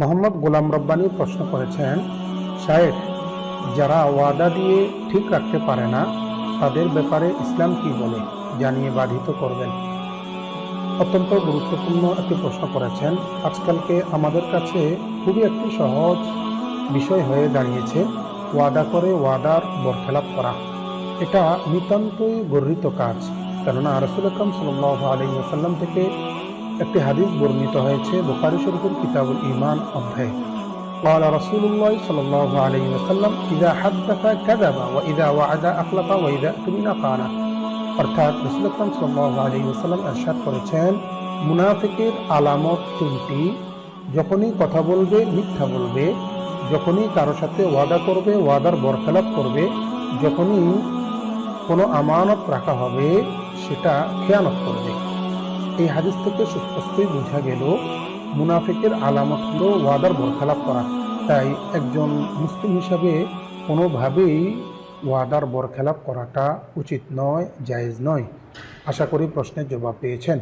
মোহাম্মদ গোলাম রব্বানি প্রশ্ন করেছেন, শায়েখ, যারা ওয়াদা দিয়ে ঠিক রাখতে পারে না, তাদের ব্যাপারে ইসলাম কি বলে জানিয়ে বাধিত করবেন? অত্যন্ত গুরুত্বপূর্ণ একটি প্রশ্ন করেছেন। আজকালকে আমাদের কাছে খুবই একটি সহজ বিষয় হয়ে দাঁড়িয়েছে, ওয়াদা করে ওয়াদার বরখেলাপ করা। এটা নিতান্তই গর্হিত কাজ। কেননা রসুল আকরম সাল্লাহ আলী ওসাল্লাম থেকে একটি হাদিস বর্ণিত হয়েছে বুখারি শরীফের কিতাবুল ইমান অধ্যায়ে قال رسول الله صلى الله عليه وسلم إذا حدث كذب وإذا وعد أخلف وإذا أؤتمن خان অর্থাৎ রসুল আকরম সাল্লাহ আলী ওসাল্লাম এরশাদ করেছেন মুনাফিকের আলামত তিনটি যখনই কথা বলবে মিথ্যা বলবে যখনই কারো সাথে ওয়াদা করবে ওয়াদার বরখেলাপ করবে যখনই কোনো আমানত রাখা হবে সেটা খেয়ানত করবে এই হাদিস থেকে সুস্পষ্টই বোঝা গেল, মুনাফেকের আলামত হলো ওয়াদার বরখালাপ করা। তাই একজন মুসলিম হিসাবে কোনোভাবেই ওয়াদার বরখেলাপ করাটা উচিত নয়, জায়েজ নয়। আশা করি প্রশ্নের জবাব পেয়েছেন।